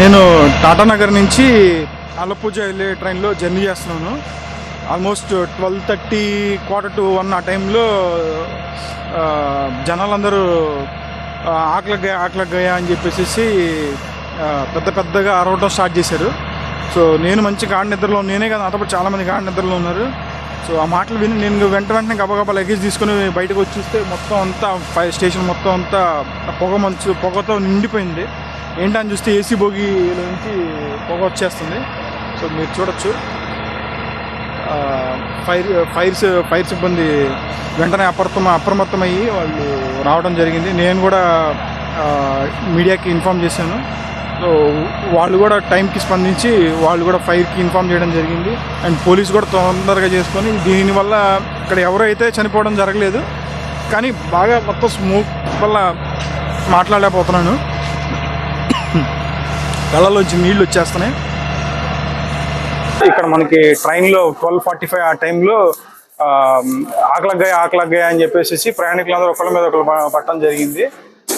నేను టాటా నగర్ నుంచి అలపూజ వెళ్ళే ట్రైన్లో జర్నీ చేస్తున్నాను. Almost twelve thirty quarter to one ఆ టైంలో జనాలందరూ ఆకలిగా ఆకలిగా అని చెప్పేసి పెద్ద పెద్దగా అరవటం స్టార్ట్ చేశారు. సో నేను మంచి గాఢ నిద్రలో నేనే కదా నాతో చాలామంది గాఢ నిద్రలో ఉన్నారు. సో ఆ మాటలు విని నేను వెంట వెంటనే గబగబా లగేజ్ తీసుకుని బయటకు వచ్చి చూస్తే మొత్తం అంతా ఫైర్ స్టేషన్ మొత్తం అంతా పొగ మంచు పొగతో నిండిపోయింది. ఏంటని చూస్తే ఏసీ బోగీ నుంచి పొగ వచ్చేస్తుంది. సో మీరు చూడొచ్చు. ఫైర్ ఫైర్స్ ఫైర్ సిబ్బంది వెంటనే అప్రమ అప్రమత్తమయ్యి వాళ్ళు రావడం జరిగింది. నేను కూడా మీడియాకి ఇన్ఫామ్ చేశాను. సో వాళ్ళు కూడా టైంకి స్పందించి వాళ్ళు కూడా ఫైర్కి ఇన్ఫామ్ చేయడం జరిగింది. అండ్ పోలీస్ కూడా తొందరగా చేసుకొని దీనివల్ల ఇక్కడ ఎవరైతే చనిపోవడం జరగలేదు. కానీ బాగా మొత్తం స్మోక్ వల్ల మాట్లాడలేకపోతున్నాను. కళ్ళలోంచి నీళ్ళు వచ్చేస్తున్నాయి. ఇక్కడ మనకి ట్రైన్లో ట్వెల్వ్ ఫార్టీ ఫైవ్ ఆ టైంలో ఆకలగ్గాయ ఆకలగ్గాయ అని చెప్పేసి ప్రయాణికులందరూ ఒకళ్ళ మీద ఒకళ్ళు పట్టడం జరిగింది.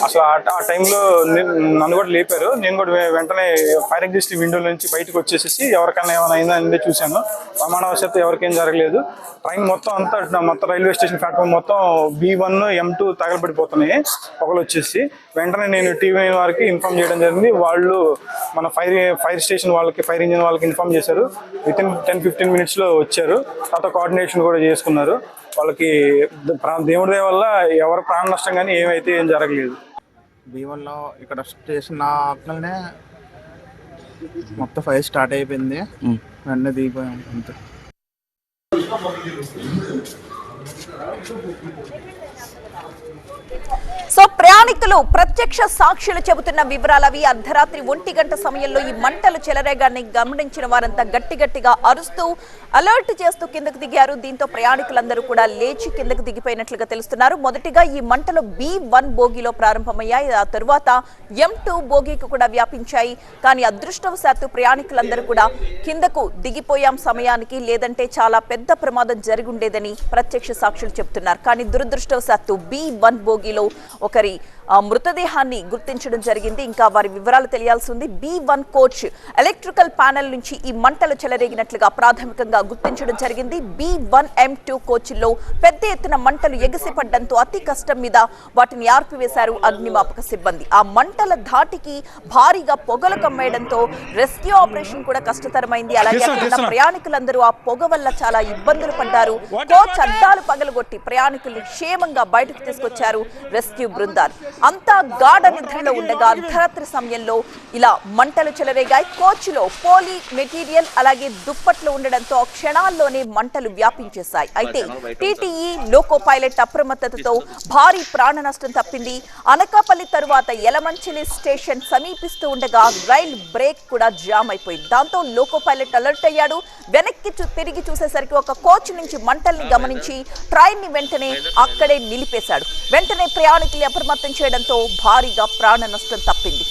అసలు ఆ- టైంలో నన్ను కూడా లేపారు. నేను కూడా వెంటనే ఫైర్ ఎగ్జిస్ట్ విండో నుంచి బయటకు వచ్చేసేసి ఎవరికైనా ఏమైనా అయిందా అనేది చూశాను ప్రమాణవశాత్తు ఎవరికేం జరగలేదు. ట్రైన్ మొత్తం అంతా మొత్తం రైల్వే స్టేషన్ ప్లాట్ఫామ్ మొత్తం బి వన్ ఎం టూ తగలబడిపోతున్నాయి. ఒకళ్ళు వచ్చేసి వెంటనే నేను టీవీ నైన్ వారికి ఇన్ఫామ్ చేయడం జరిగింది. వాళ్ళు మన ఫైర్ ఫైర్ స్టేషన్ వాళ్ళకి ఫైర్ ఇంజిన్ వాళ్ళకి ఇన్ఫామ్ చేశారు. విత్ ఇన్ టెన్ ఫిఫ్టీన్ మినిట్స్లో వచ్చారు. తర్వాత కోఆర్డినేషన్ కూడా చేసుకున్నారు. వాళ్ళకి దేవుడి దయ వల్ల ఎవరు ప్రాణ నష్టం కానీ ఏమైతే ఏం జరగలేదు. భీమల్లో ఇక్కడ స్టేషన్ ఆకలనే మొత్తం ఫైర్ స్టార్ట్ అయిపోయింది. వెంటనే దిగిపోయాం అంతే. సో ప్రయాణికులు ప్రత్యక్ష సాక్షులు చెబుతున్న వివరాలవి అర్ధరాత్రి ఒంటి గంట సమయంలో ఈ మంటలు చెలరేగాన్ని గమనించిన వారంతా గట్టి గట్టిగా అరుస్తూ అలర్ట్ చేస్తూ కిందకు దిగారు. దీంతో ప్రయాణికులందరూ కూడా లేచి కిందకు దిగిపోయినట్లుగా తెలుస్తున్నారు. మొదటిగా ఈ మంటలు బి వన్ బోగిలో ప్రారంభమయ్యాయి. ఆ తరువాత ఎం టూ బోగికి కూడా వ్యాపించాయి. కానీ అదృష్టవశాత్తు ప్రయాణికులందరూ కూడా కిందకు దిగిపోయాం సమయానికి. లేదంటే చాలా పెద్ద ప్రమాదం జరిగుండేదని ప్రత్యక్ష సాక్షులు చెబుతున్నారు. కానీ దురదృష్టవశాత్తు బి వన్ బోగిలో ఒకరి ఆ, మృతదేహాన్ని గుర్తించడం జరిగింది. ఇంకా వారి వివరాలు తెలియాల్సి ఉంది. B one coach electrical panel నుంచి ఈ మంటలు చెలరేగినట్లుగా ప్రాథమికంగా గుర్తించడం జరిగింది. బి వన్ ఎం టూ కోచ్లో పెద్ద ఎత్తున మంటలు ఎగసిపడడంతో అతి కష్టం మీద వాటిని ఆర్పివేశారు అగ్నిమాపక సిబ్బంది. ఆ మంటల ధాటికి భారీగా పొగలు కమ్మేయడంతో రెస్క్యూ ఆపరేషన్ కూడా కష్టతరమైంది. అలాగే అక్కడ. ప్రయాణికులందరూ ఆ పొగ వల్ల చాలా ఇబ్బందులు పడ్డారు. కోచ్ అద్దాలు పగలగొట్టి ప్రయాణికుల్ని క్షేమంగా బయటకు తీసుకొచ్చారు రెస్క్యూ బృందాలు అంతా గాఢ నిద్రలో ఉండగా అర్ధరాత్రి సమయంలో ఇలా మంటలు చెలరేగాయి. కోచ్లో పోలీ మెటీరియల్ అలాగే దుప్పట్లు ఉండడంతో క్షణాల్లోనే మంటలు వ్యాపించేశాయి. అయితే టీటీఈ లోకో పైలట్ అప్రమత్తతతో భారీ ప్రాణ నష్టం తప్పింది. అనకాపల్లి తరువాత యలమంచిలి స్టేషన్ సమీపిస్తూ ఉండగా రైల్ బ్రేక్ కూడా జామ్ అయిపోయింది. దాంతో లోకో పైలట్ అలర్ట్ అయ్యాడు. వెనక్కి తిరిగి చూసేసరికి ఒక కోచ్ నుంచి మంటల్ని గమనించి ట్రైన్ని వెంటనే అక్కడే నిలిపేశాడు. వెంటనే ప్రయాణికులు అప్రమత్తం చేయడంతో భారీగా ప్రాణ నష్టం తప్పింది.